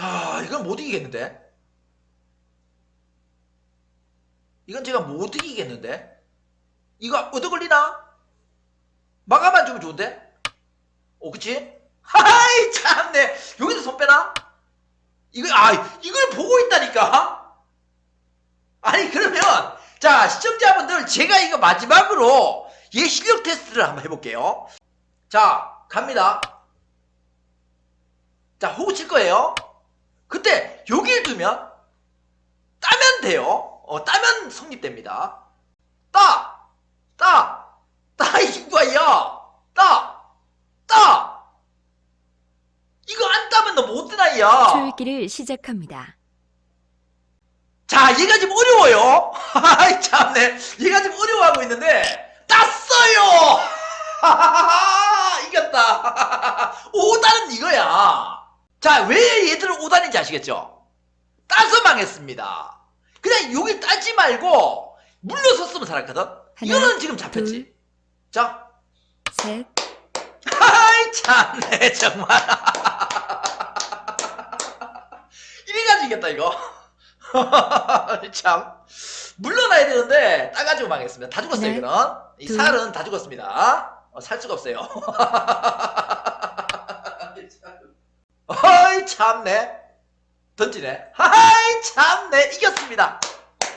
야, 이건 못 이기겠는데? 이건 제가 못 이기겠는데? 이거 얻어 걸리나? 마감만 주면 좋은데? 어, 그치? 하이, 참네. 여기서 손 빼나? 이거, 아, 이걸 보고 있다니까? 아니, 그러면, 자, 시청자분들, 제가 이거 마지막으로 얘 실력 테스트를 한번 해볼게요. 자, 갑니다. 자, 호구 칠 거예요. 그때 여기를 두면 따면 돼요. 어, 따면 성립됩니다. 따! 따! 따, 이 친구야! 따! 따! 이거 안 따면 너못 뜨나, 야! 초읽기를 시작합니다. 자, 얘가 지금 어려워요. 아이, 참네. 얘가 지금 어려워하고 있는데, 땄어요! 이겼다. 5단은 이거야. 자, 왜 얘들은 5단인지 아시겠죠? 따서 망했습니다. 그냥 여기 따지 말고, 물러섰으면 살았거든? 이거는 지금 잡혔지. 자, 셋, 아이, 참네, 정말. 이래가지고 이겼다, 이거. 참. 물러나야 되는데, 따가지고 망했습니다. 다 죽었어요, 네. 이거는. 이 둘. 살은 다 죽었습니다. 어, 살 수가 없어요. 어이, 참네. 던지네. 하이, 참네. 이겼습니다.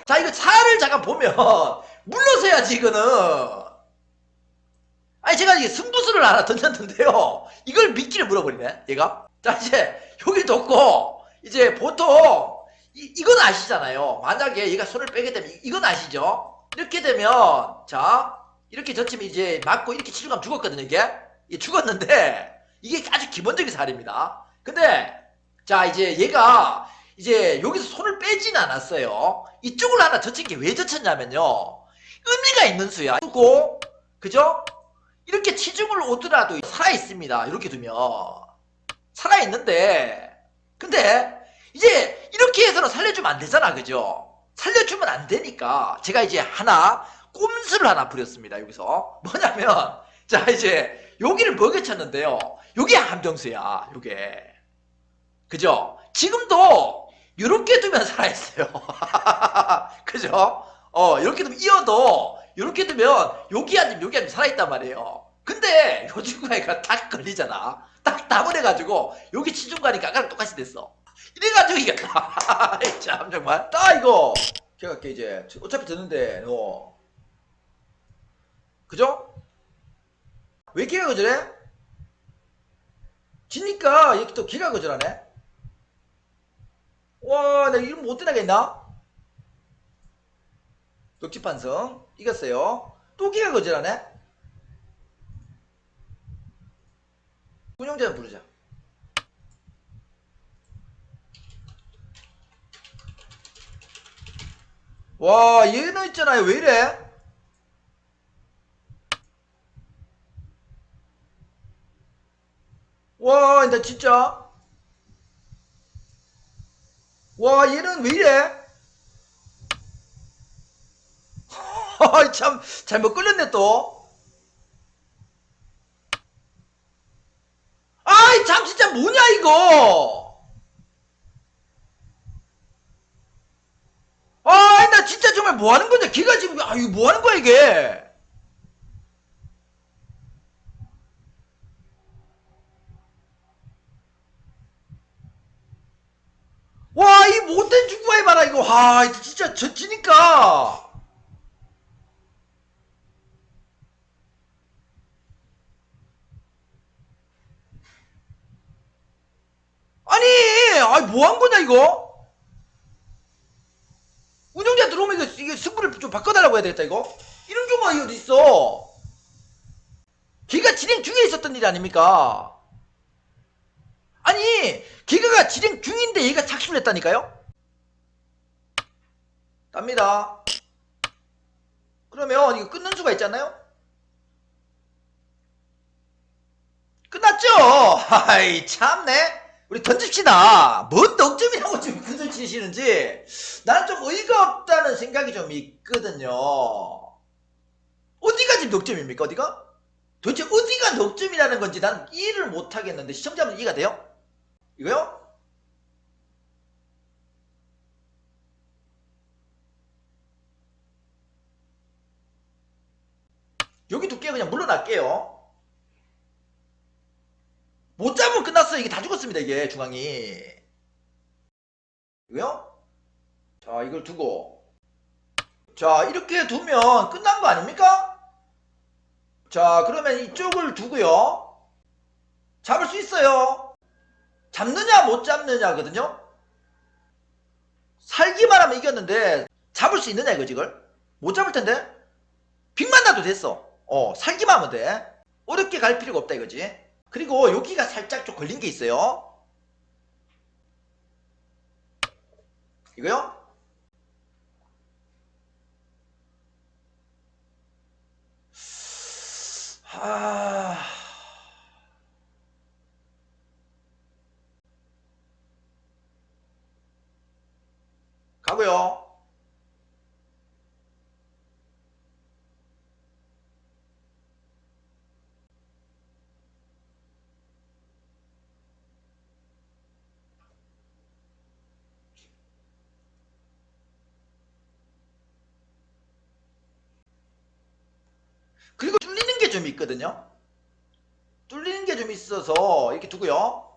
자, 이거 살을 잠깐 보면, 물러서야지, 이거는. 아니 제가 이게 승부수를 하나 던졌는데요. 이걸 미끼를 물어버리네. 얘가. 자 이제 여기 뒀고 이제 보통 이, 이건 아시잖아요. 만약에 얘가 손을 빼게 되면 이- 이건 아시죠? 이렇게 되면 자 이렇게 젖히면 이제 맞고 이렇게 가면 죽었거든요. 이게 죽었는데 이게 아주 기본적인 사례입니다. 근데 자 이제 얘가 이제 여기서 손을 빼지는 않았어요. 이쪽을 하나 젖힌 게 왜 젖혔냐면요. 의미가 있는 수야. 그고 그죠? 이렇게 치중을 오더라도 살아 있습니다. 이렇게 두면 살아 있는데 근데 이제 이렇게 해서는 살려주면 안 되잖아, 그죠? 살려주면 안 되니까 제가 이제 하나 꼼수를 하나 부렸습니다. 여기서 뭐냐면 자 이제 여기를 먹여쳤는데요. 요게 함정수야. 요게 그죠? 지금도 이렇게 두면 살아있어요. 그죠? 어 이렇게 두면 이어도 이렇게 두면 여기 앉으면 여기 앉으면 살아있단 말이에요. 근데 요 친구가 딱 걸리잖아. 딱 다문해가지고 여기 치중 가니까 아까랑 똑같이 됐어. 이래가지고. 아이, 참 정말. 따 이거. 걔가 할게 이제 어차피 되는데 너 그죠? 왜 걔가 거절해? 지니까 이렇게 또 걔가 거절하네. 와, 나 이름 못 떠나겠나? 녹지판성 이겼어요. 또 걔가 거절하네. 운영자 부르자. 와, 얘는 있잖아요. 왜 이래? 와, 나 진짜. 와, 얘는 왜 이래? 아, 참, 잘못 끌렸네, 또. 아이, 참, 진짜 뭐냐, 이거! 아이, 나 진짜 정말 뭐 하는 건데, 걔가 지금, 아, 이거 뭐 하는 거야, 이게? 와, 이 못된 축구 해봐라, 이거. 와, 진짜 젖지니까. 아니, 아이, 뭐한 거냐, 이거? 운영자 들어오면 이거, 이거 승부를 좀 바꿔달라고 해야 되겠다, 이거? 이런 경우가 어디 있어? 걔가 진행 중에 있었던 일 아닙니까? 아니, 기가가 진행 중인데 얘가 착수를 했다니까요? 답니다. 그러면 이거 끊는 수가 있잖아요? 끝났죠? 하이, 참네. 우리 던집시다. 뭔 넉점이라고 지금 그들 치시는지 나는 좀 어이가 없다는 생각이 좀 있거든요. 어디가 지금 넉점입니까? 어디가? 도대체 어디가 넉점이라는 건지 난 이해를 못 하겠는데 시청자분 이해가 돼요? 이거요? 여기 두께 그냥 물러날게요. 못 잡으면 끝났어요. 이게 다 죽었습니다. 이게 중앙이. 이거요? 자 이걸 두고 자 이렇게 두면 끝난 거 아닙니까? 자 그러면 이쪽을 두고요. 잡을 수 있어요. 잡느냐, 못 잡느냐거든요? 살기만 하면 이겼는데, 잡을 수 있느냐, 이거지, 이걸? 못 잡을 텐데? 빅만 나도 됐어. 어, 살기만 하면 돼. 어렵게 갈 필요가 없다, 이거지. 그리고 여기가 살짝 좀 걸린 게 있어요. 이거요? 하... 가고요. 그리고 뚫리는 게 좀 있거든요. 뚫리는 게 좀 있어서 이렇게 두고요.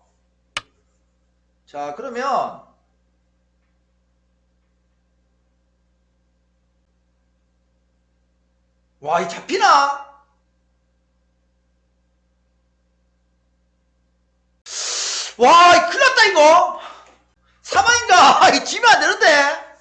자, 그러면 와, 이 잡히나? 와, 이 큰일 났다, 이거! 사망인가? 이 지면 안 되는데?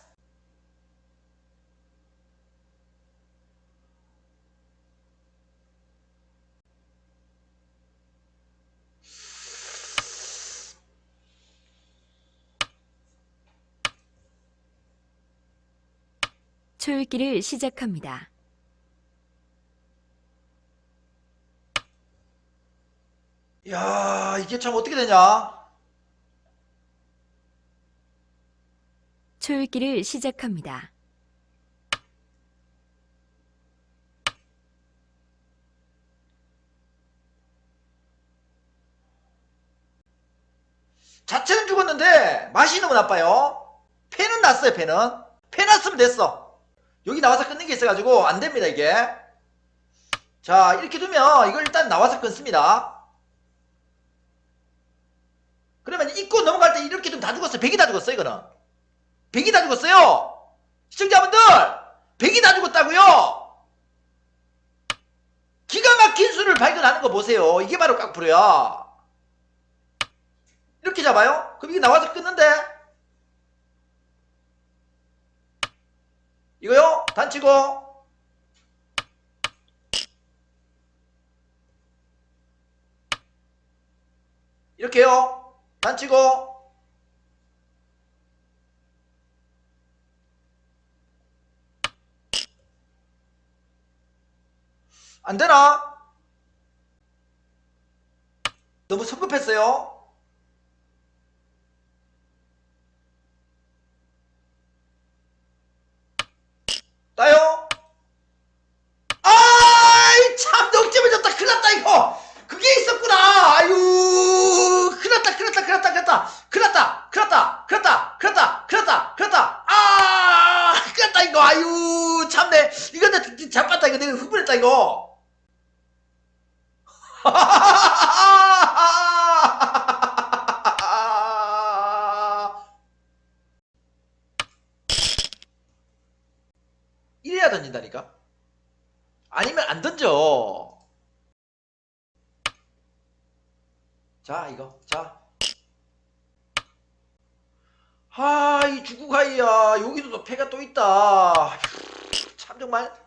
초읽기를 시작합니다. 야, 이게 참 어떻게 되냐? 초읽기를 시작합니다. 자체는 죽었는데 맛이 너무 나빠요. 패는 났어요, 패는. 패 났으면 됐어. 여기 나와서 끊는 게 있어가지고 안 됩니다, 이게. 자, 이렇게 두면 이걸 일단 나와서 끊습니다. 그러면 입고 넘어갈 때 이렇게 두면 다 죽었어요. 백이 다 죽었어요, 이거는. 백이 다 죽었어요. 시청자분들, 백이 다 죽었다고요. 기가 막힌 수를 발견하는 거 보세요. 이게 바로 깍프로야. 이렇게 잡아요? 그럼 이게 나와서 끊는데? 이거요? 단치고. 이렇게요? 단치고. 안 되나? 너무. 따요? 흥분했다 이거 이래야 던진다니까? 아니면 안 던져. 자, 이거. 자. 아, 이 주구가이야. 여기도 또 패가 또 있다. 휴, 참 정말.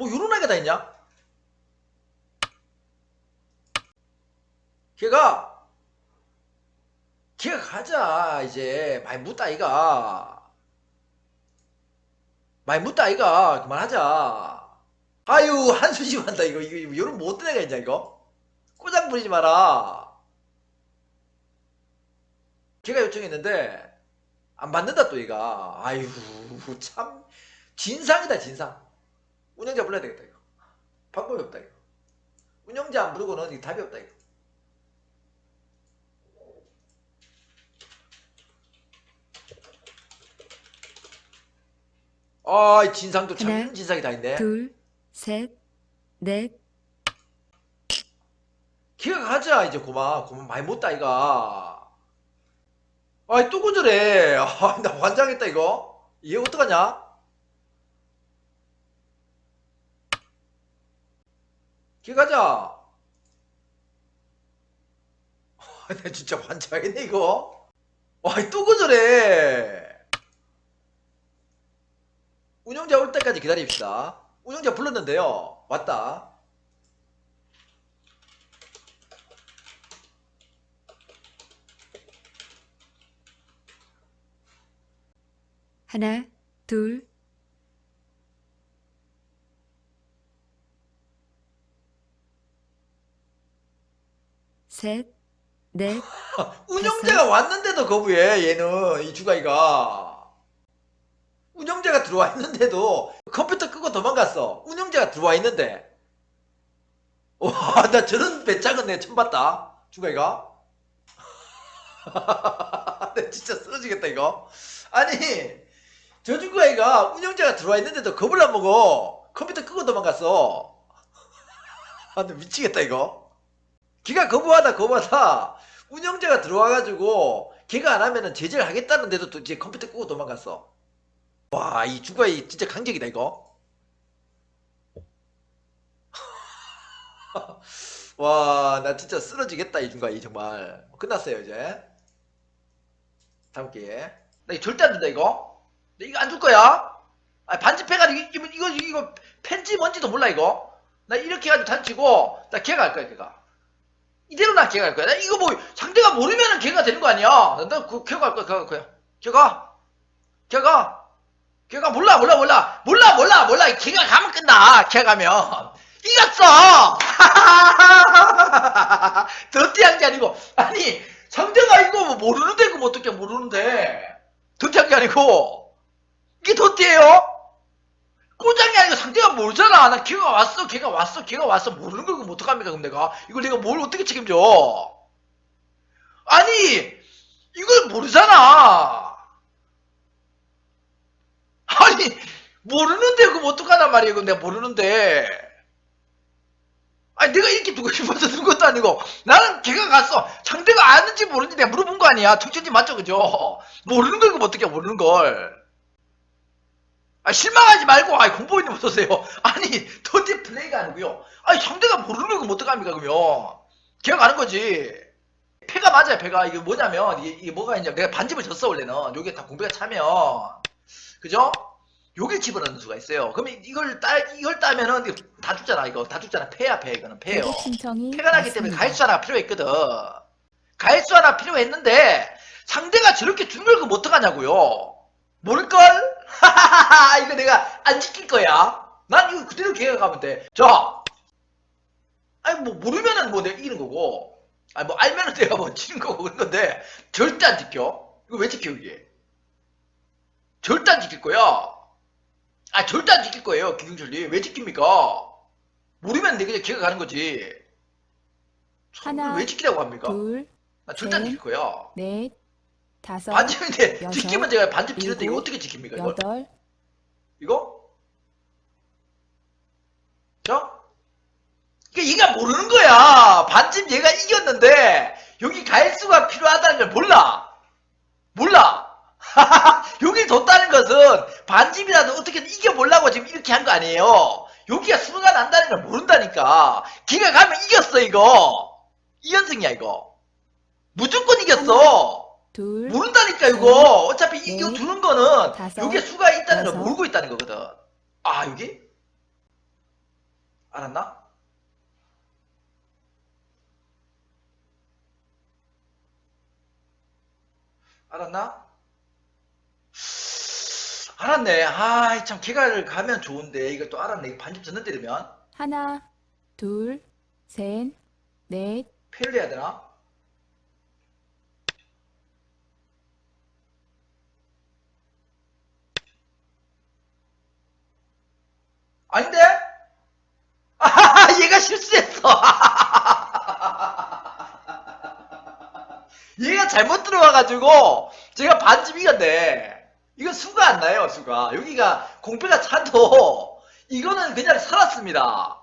뭐 요런 애가 다 있냐? 걔가 걔가 가자 이제. 많이 묻다 이가. 많이 묻다 이가. 그만하자. 아유 한숨 한다 이거. 이거 요런 못된 애가 있냐 이거? 꼬장 부리지 마라. 걔가 요청했는데 안 받는다 또 얘가. 아유 참. 진상이다 진상 운영자 불러야 되겠다 이거. 방법이 없다 이거. 운영자 안 부르고는 이 답이 없다 이거. 아, 이 진상도 참 하나, 진상이 다 있네. 둘, 셋, 넷, 기가 가자 이제 고만 고만 많이 못다 이가. 아이 또 거절해. 아, 나 환장했다 이거. 얘 어떡하냐 기가 가자. 아, 나 진짜 환장했네 이거. 아이 또 거절해. 운영자 올 때까지 기다립시다. 운영자 불렀는데요. 왔다. 하나, 둘, 셋, 넷, 운영자가 왔는데도 거부해 얘는 이 주가이가. 운영자가 들어와 있는데도 컴퓨터 끄고 도망갔어. 운영자가 들어와 있는데. 와 나 저런 배짱은 내 처음 봤다 주가이가. 나 진짜 쓰러지겠다 이거. 아니 저 주가이가 운영자가 들어와 있는데도 겁을 안 먹어. 컴퓨터 끄고 도망갔어. 아나 미치겠다 이거 기가 거부하다 거부하다 운영자가 들어와가지고 걔가 안 하면은 제재를 하겠다는데도 또 이제 컴퓨터 끄고 도망갔어. 와, 이 주가이 진짜 강적이다 이거. 와, 나 진짜 쓰러지겠다 이 주가이 정말. 끝났어요 이제. 다음 기회. 나 이거 절대 안 준다 이거. 나 이거 안 줄 거야. 아, 반집해가지고 이거 이거 이거 펜지 뭔지도 몰라 이거. 나 이렇게 해가지고 단치고 나 걔가 할 거야 걔가. 이대로 나 걔가 할 거야. 나 이거 뭐 상대가 모르면은 걔가 되는 거 아니야. 나그 걔가 할 거야. 걔가 할 거야. 걔가 걔가 걔가 몰라 몰라 몰라 몰라 몰라 몰라. 걔가 가면 끝나. 걔가 가면 이겼어. 더티한 게 아니고 아니 상대가 이거 뭐 모르는데 그거 어떻게 모르는데 더티한 게 아니고 이게 더티예요? 꼬장이 아니고 상대가 모르잖아. 나 걔가 왔어, 걔가 왔어, 걔가 왔어. 모르는 걸 그럼 어떡합니까, 그럼 내가? 이걸 내가 뭘 어떻게 책임져? 아니, 이걸 모르잖아. 아니, 모르는데 그럼 어떡하단 말이에요, 그럼 내가 모르는데. 아니, 내가 이렇게 두고 싶어서 든 것도 아니고, 나는 걔가 갔어. 상대가 아는지 모르는지 내가 물어본 거 아니야. 특전지 맞죠, 그죠? 모르는 걸 그럼 어떻게 모르는 걸. 아, 실망하지 말고, 아이, 공보인님 어서오세요. 아니, 더티 플레이가 아니고요. 아니, 상대가 모르는 걸 그럼 어떡합니까, 그러면. 가는 거지. 패가 맞아요, 패가. 이게 뭐냐면, 이게, 이게 뭐가 있냐면, 내가 반집을 졌어, 원래는. 요게 다 공배가 차면. 그죠? 요게 집어넣는 수가 있어요. 그러면 이걸 따, 이걸 따면은 다 죽잖아, 이거. 다 죽잖아. 패야, 패, 이거는. 패요. 신청이 패가 나기 때문에. 가일수 하나 필요했거든. 가일수 하나 필요했는데 상대가 저렇게 준걸 그럼 어떡하냐고요. 모를걸? 이거 내가 안 지킬 거야. 난 이거 그대로 계획하면 돼. 자, 아니 뭐 모르면은 뭐 내가 이기는 거고, 아니 뭐 알면은 내가 뭐 지는 거고 그런 건데 절대 안 지켜. 이거 왜 지켜 이게? 절대 안 지킬 거야. 아 절대 안 지킬 거예요, 기경철님. 왜 지킵니까? 모르면 내가 그냥 가는 거지. 하나, 왜 지키라고 합니까? 둘, 나 절대 안 셋, 지킬 거야. 넷, 다섯, 반집인데 여섯, 지키면 제가 반집 지는데 이거 일곱, 어떻게 지킵니까? 이거? 여덟, 이거? 자? 이게 얘가 모르는 거야. 반집 얘가 이겼는데 여기 가일수가 필요하다는 걸 몰라. 몰라. 여기 뒀다는 것은 반집이라도 어떻게든 이겨보려고 지금 이렇게 한 거 아니에요. 여기가 수가 난다는 걸 모른다니까. 걔가 가면 이겼어 이거. 2연승이야 이거. 무조건 이겼어. 둘, 모른다니까 이거 어차피 이거 넷, 두는 거는 다섯, 여기에 수가 있다는 걸 여섯. 모르고 있다는 거거든 아 여기? 알았나? 알았나? 알았네 아참 걔가 가면 좋은데 이걸 또 알았네 이거 반집 졌는 때리면 하나, 둘, 셋, 넷, 패를 해야 되나? 아닌데? 아, 얘가 실수했어. 얘가 잘못 들어와가지고 제가 반집 이겼네. 이거 수가 안 나요, 수가. 여기가 공패가 차도 이거는 그냥 살았습니다.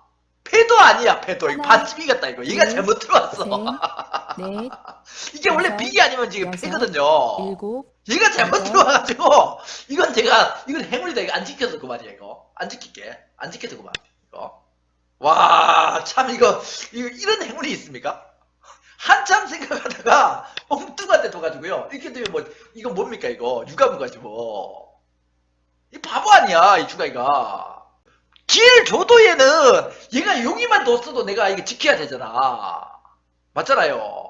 패도 아니야 패도 이거 반집이 같다 이거 얘가 둘, 잘못 들어왔어 셋, 넷, 이게 원래 빅이 아니면 지금 여섯, 패거든요. 일곱, 얘가 잘못 여덟. 들어와가지고 이건 제가 이건 행운이다 이거 안 지켜서 그만이야 이거. 안 지킬게. 안 지켜서 그만 이거. 와 참 이거, 이거 이런 행운이 있습니까? 한참 생각하다가 엉뚱한데 둬가지고요. 이렇게 되면 뭐 이거 뭡니까 이거? 유가문 가지고 이 바보 아니야 이 주가이가. 줘도 얘는 얘가 여기만 뒀어도 내가 이게 지켜야 되잖아. 맞잖아요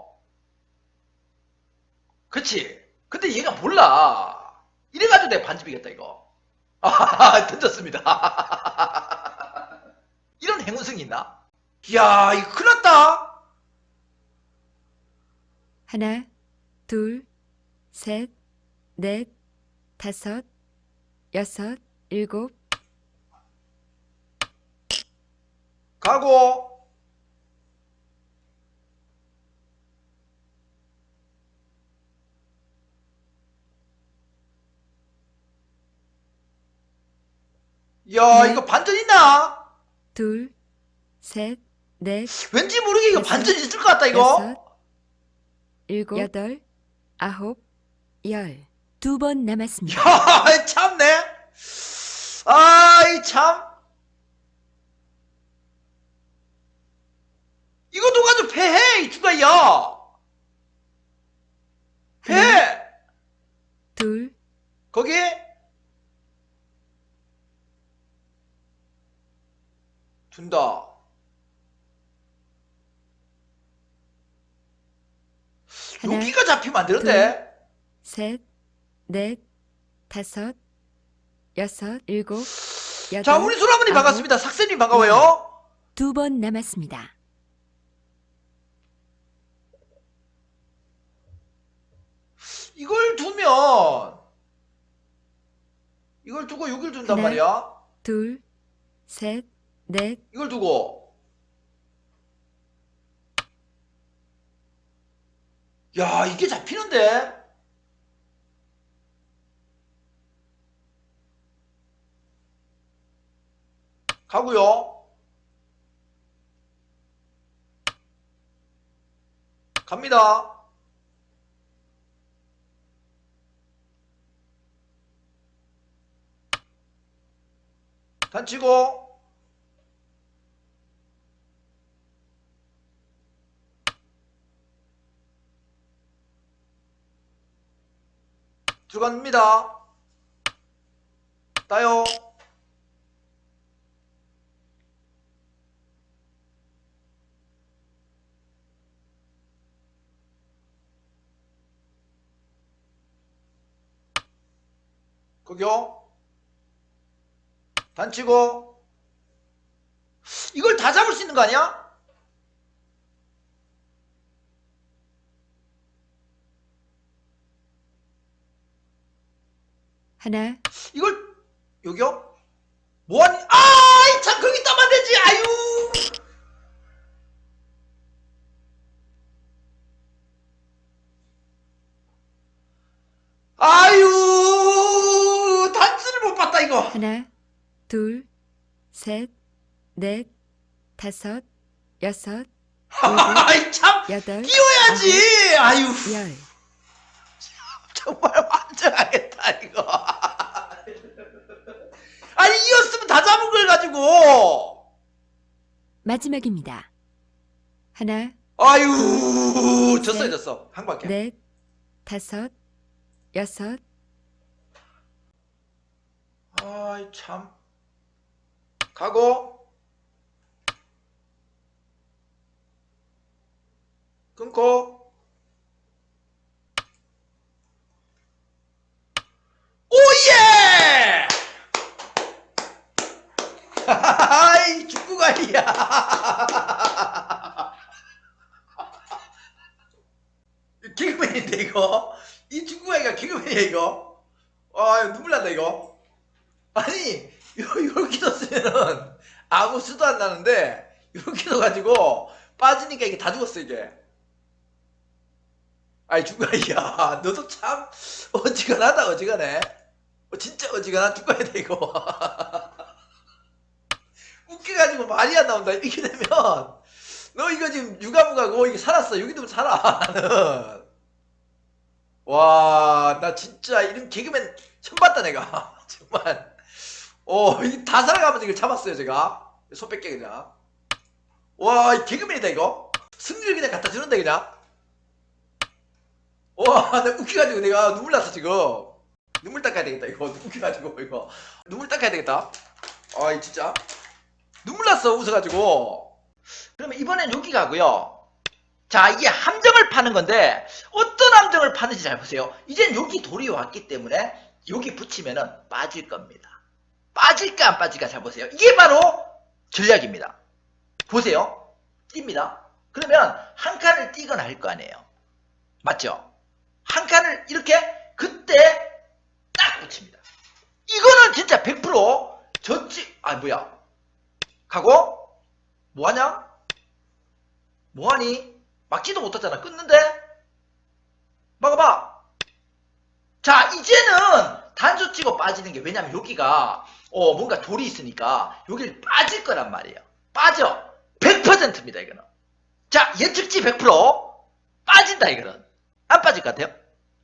그치? 근데 얘가 몰라. 이래가지고 내가 반집이겠다 이거. 아 던졌습니다. 이런 행운성이 있나? 이야 이거 큰일 났다. 하나, 둘, 셋, 넷, 다섯, 여섯, 일곱, 가고 야 네. 이거 반전 있나? 둘, 셋, 넷, 왠지 모르게 이거 반전 있을 것 같다 이거 일곱, 여덟, 아홉, 열. 두 번 남았습니다. 야 참네 아이 참 이거 누가 패해 이 주가야 패 둘, 거기 둔다. 하나, 여기가 잡히면 안 되는데. 셋, 넷, 다섯, 여섯, 일곱, 여덟. 자, 우리 아홉, 반갑습니다. 삭센님 반가워요. 두 번 남았습니다. 이걸 두면 이걸 두고 여기를 둔단 하나. 말이야. 둘, 셋, 넷, 이걸 두고 야, 이게 잡히는데. 가고요. 갑니다. 단치고 들어갑니다. 따요. 거기요. 단치고. 이걸 다 잡을 수 있는 거 아니야? 하나, 이걸 여기요? 뭐하니? 아이 참 거기 떠면 되지. 아유. 아유 단수를 못 봤다 이거. 하나, 둘, 셋, 넷, 다섯, 여섯, 아이 참 여덟, 끼워야지. 아유. 열. 정말 환장하겠다 이거 아니 이었으면 다 잡은 걸 가지고 마지막입니다. 하나, 아유 졌어요 셋, 졌어. 한 바퀴. 넷, 다섯, 여섯, 아이 참. 가고 끊고. 오예 아이 축구가 아니야. 개그맨인데 이거? 이 축구가 개그맨이야 이거? 아 눈물 난다 이거. 아니 요- 요렇게 뒀으면은 아무 수도 안 나는데 요렇게 둬가지고 빠지니까 이게 다 죽었어 이게. 아이 죽어야. 너도 참 어지간하다 어지간해. 어, 진짜 어지간한 돼 이거 웃겨가지고 가지고 말이 안 나온다. 이렇게 되면 너 이거 지금 유가무가고 이게 살았어. 여기도 살아. 와, 나 진짜 이런 개그맨 처음 봤다 내가. 정말. 어, 다 살아가면서 이걸 잡았어요 제가. 손 뺄게 그냥. 와, 이 개그맨이다 이거. 승리를 그냥 갖다 주는다 그냥. 와, 나 웃겨가지고 내가 눈물 났어 지금. 눈물 닦아야 되겠다 이거. 웃겨가지고 이거. 눈물 닦아야 되겠다. 아이 진짜. 눈물 났어 웃어가지고. 그러면 이번엔 여기 가고요. 자 이게 함정을 파는 건데 어떤 함정을 파는지 잘 보세요. 이젠 여기 돌이 왔기 때문에 여기 붙이면은 빠질 겁니다. 빠질까 안 빠질까 잘 보세요. 이게 바로 전략입니다. 보세요. 띕니다. 그러면 한 칸을 띄거나 할 거 아니에요. 맞죠? 한 칸을 이렇게 그때 딱 붙입니다. 이거는 진짜 100% 저지 아 뭐야 가고 뭐하냐? 뭐하니? 막지도 못하잖아. 끊는데? 막아봐. 자 이제는 단수 치고 빠지는 게 왜냐면 여기가 어 뭔가 돌이 있으니까 여기를 빠질 거란 말이에요. 빠져. 100%입니다 이거는. 자 예측치 100% 빠진다 이거는. 안 빠질 것 같아요?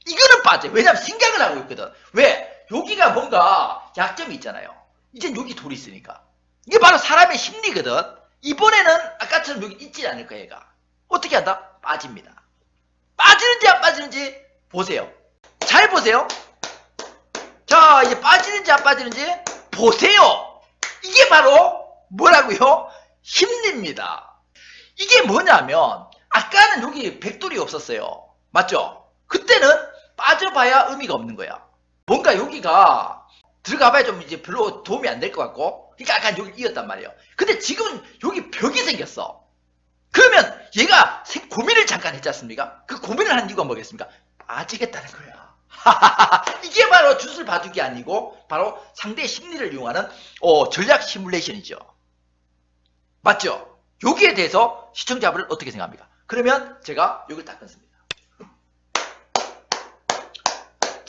이거는 빠져. 왜냐면 생각을 하고 있거든. 왜? 여기가 뭔가 약점이 있잖아요. 이젠 여기 돌이 있으니까 이게 바로 사람의 심리거든. 이번에는 아까처럼 여기 있지 않을 거야 얘가. 어떻게 한다? 빠집니다. 빠지는지 안 빠지는지 보세요. 잘 보세요. 자 이제 빠지는지 안 빠지는지 보세요. 이게 바로 뭐라고요? 힘입니다. 이게 뭐냐면 아까는 여기 백돌이 없었어요. 맞죠? 그때는 빠져봐야 의미가 없는 거야. 뭔가 여기가 들어가봐야 좀 이제 별로 도움이 안 될 것 같고 그러니까 약간 여기 이었단 말이에요. 근데 지금 여기 벽이 생겼어. 그러면 얘가 생- 고민을 잠깐 했지 않습니까? 그 고민을 한 이유가 뭐겠습니까? 빠지겠다는 거야. 이게 바로 슛을 봐주기 아니고 바로 상대의 심리를 이용하는 어, 전략 시뮬레이션이죠. 맞죠? 여기에 대해서 시청자분은 어떻게 생각합니까? 그러면 제가 여기를 딱 끊습니다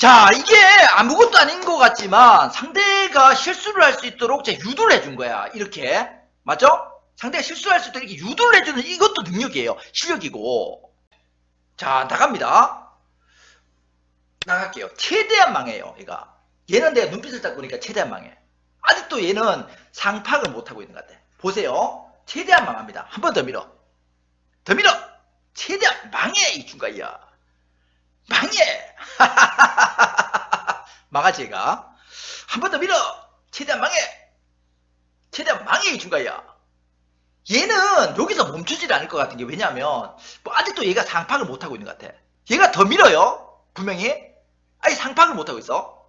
자, 이게 아무것도 아닌 것 같지만 상대가 실수를 할 수 있도록 제가 유도를 해준 거야. 이렇게. 맞죠? 상대가 실수할 수 있도록 이렇게 유도를 해주는 이것도 능력이에요. 실력이고. 자, 나갑니다. 나갈게요. 최대한 망해요, 얘가. 얘는 내가 눈빛을 딱 보니까 최대한 망해. 아직도 얘는 상팍을 못하고 있는 것 같아. 보세요. 최대한 망합니다. 한 번 더 밀어. 더 밀어! 최대한 망해, 이 중가이야. 망해! 망하지 얘가. 한 번 더 밀어! 최대한 망해! 최대한 망해 이 중가야. 얘는 여기서 멈추질 않을 것 같은 게 왜냐면 뭐 아직도 얘가 상팍을 못하고 있는 것 같아. 얘가 더 밀어요 분명히. 아니 상팍을 못하고 있어.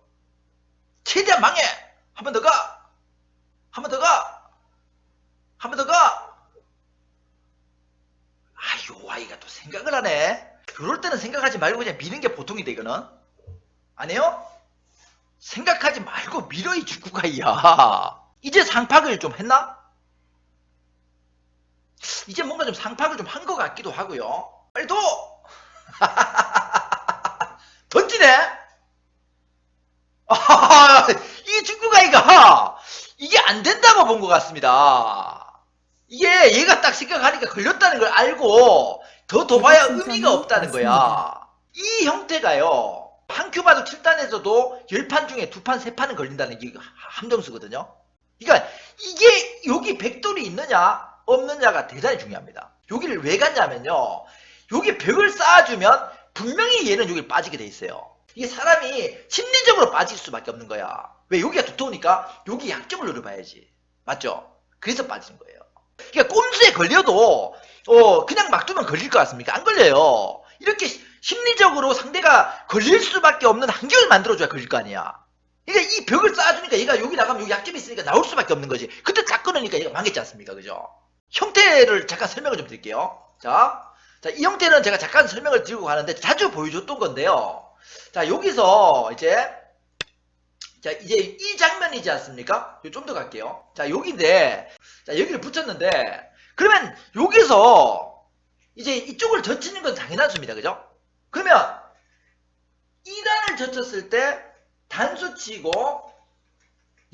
최대한 망해! 한 번 더 가! 한 번 더 가! 한 번 더 가! 아유 아이가 또 생각을 하네 그럴 때는 생각하지 말고 그냥 미는 게 보통이다 이거는 아니에요? 생각하지 말고 밀어 이 축구가이야 이제 상팍을 좀 했나? 이제 뭔가 좀 상팍을 좀 한 것 같기도 하고요 빨리 둬! 던지네? 아, 이 축구가이가 이게 안 된다고 본 것 같습니다 이게 얘가 딱 생각하니까 걸렸다는 걸 알고 더 둬봐야 의미가 없다는 거야. 이 형태가요. 한 큐바도 7단에서도 10판 중에 2판, 3판은 걸린다는 게 함정수거든요. 그러니까 이게 여기 백돌이 있느냐 없느냐가 대단히 중요합니다. 여기를 왜 갔냐면요. 여기 벽을 쌓아주면 분명히 얘는 여기 빠지게 돼 있어요. 이게 사람이 심리적으로 빠질 수밖에 없는 거야. 왜 여기가 두터우니까 여기 약점을 노려봐야지. 맞죠? 그래서 빠지는 거예요. 그러니까 꼼수에 걸려도 어 그냥 막 두면 걸릴 것 같습니까? 안 걸려요. 이렇게 시- 심리적으로 상대가 걸릴 수밖에 없는 환경을 만들어줘야 걸릴 거 아니야. 그러니까 이 벽을 쌓아주니까 얘가 여기 나가면 여기 약점이 있으니까 나올 수밖에 없는 거지. 그때 딱 끊으니까 얘가 망했지 않습니까? 그죠? 형태를 잠깐 설명을 좀 드릴게요. 자, 자, 이 형태는 제가 잠깐 설명을 드리고 가는데 자주 보여줬던 건데요. 자, 여기서 이제 자, 이제 이 장면이지 않습니까? 좀 더 갈게요. 자, 여기인데, 자, 여기를 붙였는데, 그러면 여기서 이제 이쪽을 젖히는 건 당연하습니다. 그죠? 그러면 2단을 젖혔을 때 단수 치고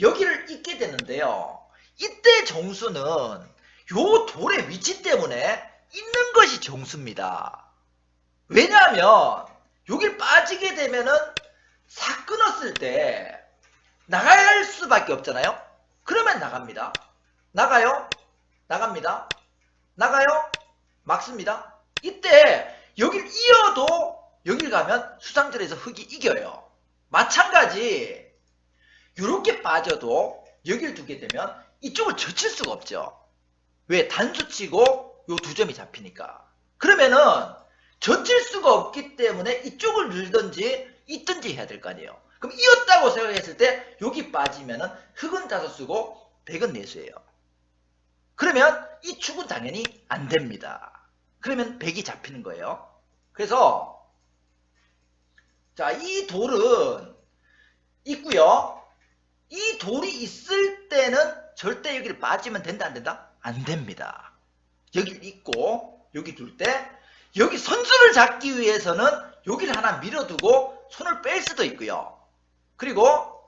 여기를 잇게 되는데요. 이때 정수는 요 돌의 위치 때문에 있는 것이 정수입니다. 왜냐하면 여길 빠지게 되면은 싹 끊었을 때 나갈 수밖에 없잖아요. 그러면 나갑니다. 나가요. 나갑니다. 나가요. 막습니다. 이때 여길 이어도 여길 가면 수상절에서 흙이 이겨요. 마찬가지 이렇게 빠져도 여길 두게 되면 이쪽을 젖힐 수가 없죠. 왜? 단수 치고 요 두 점이 잡히니까. 그러면은 젖힐 수가 없기 때문에 이쪽을 늘든지 있든지 해야 될 거 아니에요. 그럼 이었다고 생각했을 때 여기 빠지면은 흙은 다섯 수고 백은 내수예요. 그러면 이 축은 당연히 안 됩니다. 그러면 백이 잡히는 거예요. 그래서 자, 이 돌은 있고요. 이 돌이 있을 때는 절대 여기를 빠지면 된다 안 된다? 안 됩니다. 여기 있고 여기 둘 때 여기 선수를 잡기 위해서는 여기를 하나 밀어두고 손을 뺄 수도 있고요. 그리고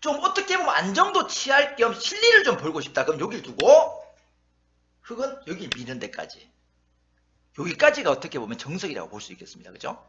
좀 어떻게 보면 안정도 취할 겸 실리를 좀 벌고 싶다. 그럼 여기를 두고 흙은 여기 미는 데까지. 여기까지가 어떻게 보면 정석이라고 볼 수 있겠습니다. 그죠?